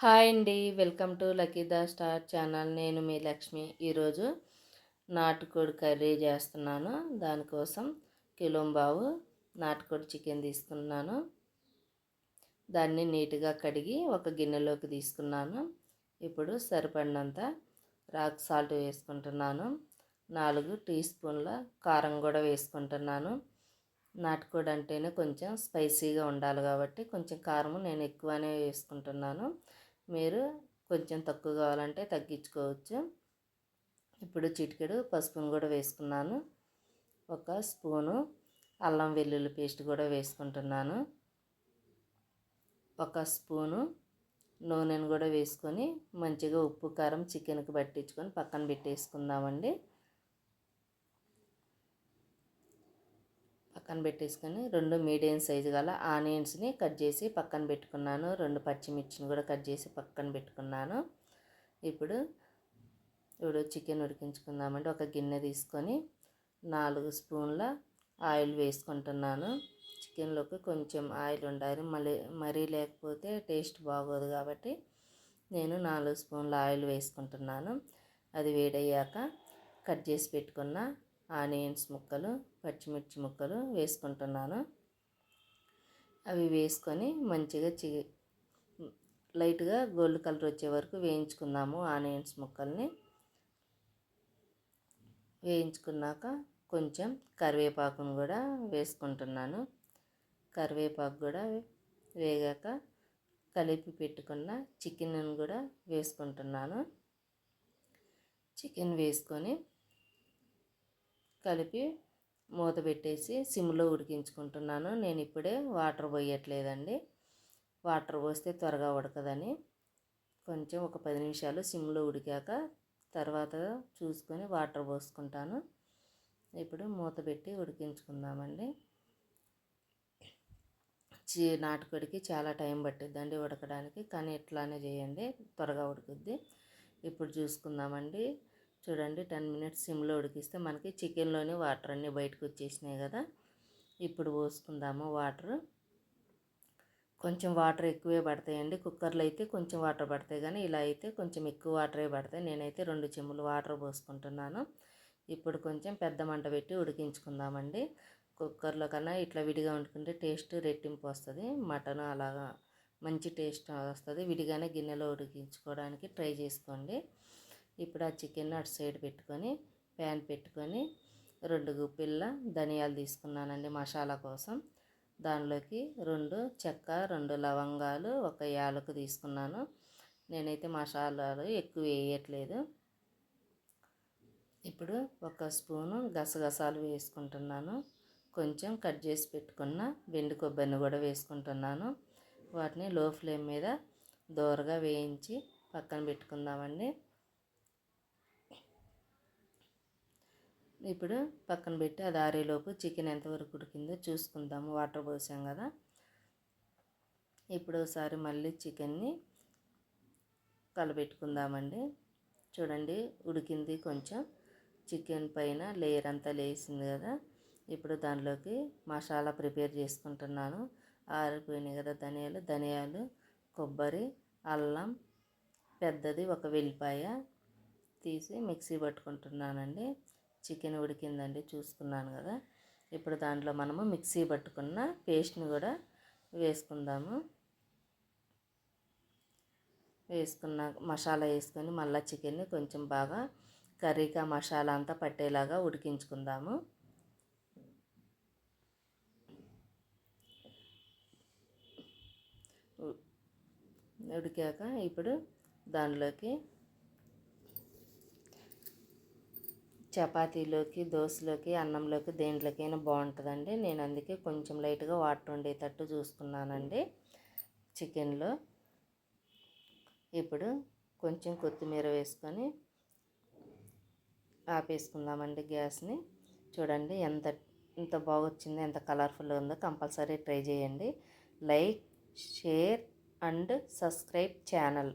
Hi అండి. Welcome to లక్కీదా star channel. నేను మీ లక్ష్మి. ఈరోజు నాటుకోడి కర్రీ చేస్తున్నాను. దానికోసం కిలోంబావు నాటుకోడి చికెన్ తీసుకున్నాను. దాన్ని నీట్గా కడిగి ఒక గిన్నెలోకి తీసుకున్నాను. ఇప్పుడు సరిపడినంత రాక్ సాల్ట్ వేసుకుంటున్నాను. నాలుగు టీ స్పూన్ల కారం కూడా వేసుకుంటున్నాను. నాటుకోడి అంటేనే కొంచెం స్పైసీగా ఉండాలి కాబట్టి కొంచెం కారము నేను ఎక్కువనే వేసుకుంటున్నాను. మీరు కొంచెం తక్కువ కావాలంటే తగ్గించుకోవచ్చు. ఇప్పుడు చిటికెడు పసుపును కూడా వేసుకున్నాను. ఒక స్పూను అల్లం వెల్లుల్లి పేస్ట్ కూడా వేసుకుంటున్నాను. ఒక స్పూను నూనెను కూడా వేసుకొని మంచిగా ఉప్పు కారం చికెన్కి పట్టించుకొని పక్కన పెట్టేసుకుందామండి. పక్కన పెట్టేసుకొని రెండు మీడియం సైజు గల ఆనియన్స్ని కట్ చేసి పక్కన పెట్టుకున్నాను. రెండు పచ్చిమిర్చిని కూడా కట్ చేసి పక్కన పెట్టుకున్నాను. ఇప్పుడు ఇప్పుడు చికెన్ ఉడికించుకుందామంటే ఒక గిన్నె తీసుకొని నాలుగు స్పూన్ల ఆయిల్ వేసుకుంటున్నాను. చికెన్లోకి కొంచెం ఆయిల్ ఉండాలి. మళ్ళీ మరీ లేకపోతే టేస్ట్ బాగోదు కాబట్టి నేను నాలుగు స్పూన్ల ఆయిల్ వేసుకుంటున్నాను. అది వేడయ్యాక కట్ చేసి పెట్టుకున్న ఆనియన్స్ ముక్కలు పచ్చిమిర్చి ముక్కలు వేసుకుంటున్నాను. అవి వేసుకొని మంచిగా చి లైట్గా గోల్డ్ కలర్ వచ్చే వరకు వేయించుకుందాము ఆనియన్స్ ముక్కల్ని. వేయించుకున్నాక కొంచెం కరివేపాకును కూడా వేసుకుంటున్నాను. కరివేపాకు కూడా వేగాక కలిపి పెట్టుకున్న చికెన్ కూడా వేసుకుంటున్నాను. చికెన్ వేసుకొని కలిపి మూత పెట్టేసి సిమ్లో ఉడికించుకుంటున్నాను. నేను ఇప్పుడే వాటర్ పోయట్లేదండి. వాటర్ పోస్తే త్వరగా ఉడకదని. కొంచెం ఒక పది నిమిషాలు సిమ్లో ఉడికాక తర్వాత చూసుకొని వాటర్ పోసుకుంటాను. ఇప్పుడు మూత పెట్టి ఉడికించుకుందామండి. చీ నాటుకోడికి చాలా టైం పట్టిద్దండి ఉడకడానికి. కానీ ఇట్లానే చేయండి త్వరగా ఉడుకుద్ది. ఇప్పుడు చూసుకుందామండి. చూడండి టెన్ మినిట్స్ సిమ్లో ఉడికిస్తే మనకి చికెన్లోని వాటర్ అన్నీ బయటకు వచ్చేసినాయి కదా. ఇప్పుడు పోసుకుందాము వాటర్. కొంచెం వాటర్ ఎక్కువే పడతాయండి. కుక్కర్లో అయితే కొంచెం వాటర్ పడతాయి కానీ ఇలా అయితే కొంచెం ఎక్కువ వాటరే పడతాయి. నేనైతే రెండు చెమ్ములు వాటర్ పోసుకుంటున్నాను. ఇప్పుడు కొంచెం పెద్ద మంట పెట్టి ఉడికించుకుందామండి. కుక్కర్లో కన్నా ఇట్లా విడిగా వండుకుంటే టేస్ట్ రెట్టింపు వస్తుంది. మటన్ అలాగా మంచి టేస్ట్ వస్తుంది. విడిగానే గిన్నెలో ఉడికించుకోవడానికి ట్రై చేసుకోండి. ఇప్పుడు ఆ చికెన్ అటు సైడ్ పెట్టుకొని ప్యాన్ పెట్టుకొని రెండు గుప్పిళ్ళ ధనియాలు తీసుకున్నానండి మసాలా కోసం. దానిలోకి రెండు చెక్క రెండు లవంగాలు ఒక యాలకు తీసుకున్నాను. నేనైతే మసాలాలు ఎక్కువ వేయట్లేదు. ఇప్పుడు ఒక స్పూను గసగసాలు వేసుకుంటున్నాను. కొంచెం కట్ చేసి పెట్టుకున్న వెండి కొబ్బరిని కూడా వేసుకుంటున్నాను. వాటిని లో ఫ్లేమ్ మీద దోరగా వేయించి పక్కన పెట్టుకుందామండి. ఇప్పుడు పక్కన పెట్టి అది ఆరేలోపు చికెన్ ఎంతవరకు ఉడికిందో చూసుకుందాము. వాటర్ పోసాం కదా. ఇప్పుడు ఒకసారి మళ్ళీ చికెన్ని కలబెట్టుకుందామండి. చూడండి ఉడికింది కొంచెం. చికెన్ పైన లేయర్ అంతా లేసింది కదా. ఇప్పుడు దానిలోకి మసాలా ప్రిపేర్ చేసుకుంటున్నాను. ఆరిపోయినాయి కదా ధనియాలు. ధనియాలు కొబ్బరి అల్లం పెద్దది ఒక వెల్లిపాయ తీసి మిక్సీ పట్టుకుంటున్నానండి. చికెన్ ఉడికిందండి చూసుకున్నాను కదా. ఇప్పుడు దాంట్లో మనము మిక్సీ పట్టుకున్న పేస్ట్ని కూడా వేసుకుందాము. వేసుకున్న మసాలా వేసుకొని మళ్ళీ చికెన్ని కొంచెం బాగా కర్రీగా మసాలా అంతా పట్టేలాగా ఉడికించుకుందాము. ఉడికాక ఇప్పుడు దానిలోకి చపాతీలోకి దోశలోకి అన్నంలోకి దేంట్లోకైనా బాగుంటుందండి. నేను అందుకే కొంచెం లైట్గా వాటర్ ఉండేటట్టు చూసుకున్నానండి చికెన్లో. ఇప్పుడు కొంచెం కొత్తిమీర వేసుకొని ఆపేసుకుందామండి గ్యాస్ని. చూడండి ఎంత ఎంత బాగొచ్చిందో ఎంత కలర్ఫుల్గా ఉందో కంపల్సరీ ట్రై చేయండి. Like share and subscribe channel.